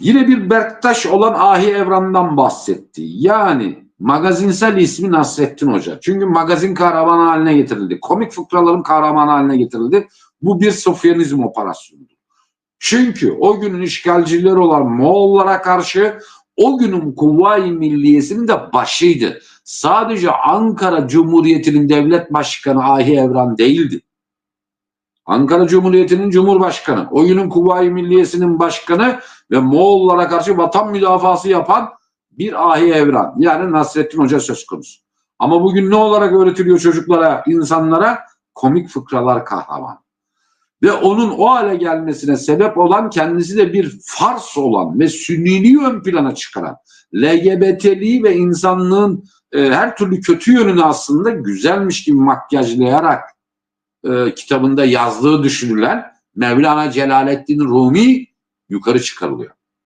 Yine bir Berktaş olan Ahi Evran'dan bahsetti. Yani magazinsel ismi Nasrettin Hoca. Çünkü magazin kahramanı haline getirildi. Komik fıkraların kahramanı haline getirildi. Bu bir Sofyanizm operasyonu. Çünkü o günün işgalcileri olan Moğollara karşı o günün Kuvayi Milliyesi'nin de başıydı. Sadece Ankara Cumhuriyeti'nin devlet başkanı Ahi Evran değildi. Ankara Cumhuriyeti'nin Cumhurbaşkanı, o günün Kuvayi Milliyesi'nin başkanı ve Moğollara karşı vatan müdafası yapan bir Ahi Evran. Yani Nasrettin Hoca söz konusu. Ama bugün ne olarak öğretiliyor çocuklara, insanlara? Komik fıkralar kahraman ve onun o hale gelmesine sebep olan kendisi de bir fars olan ve sünniliği ön plana çıkaran LGBT'liği ve insanlığın e, her türlü kötü yönünü aslında güzelmiş gibi makyajlayarak e, kitabında yazdığı düşünülen Mevlana Celaleddin Rumi yukarı çıkarılıyor.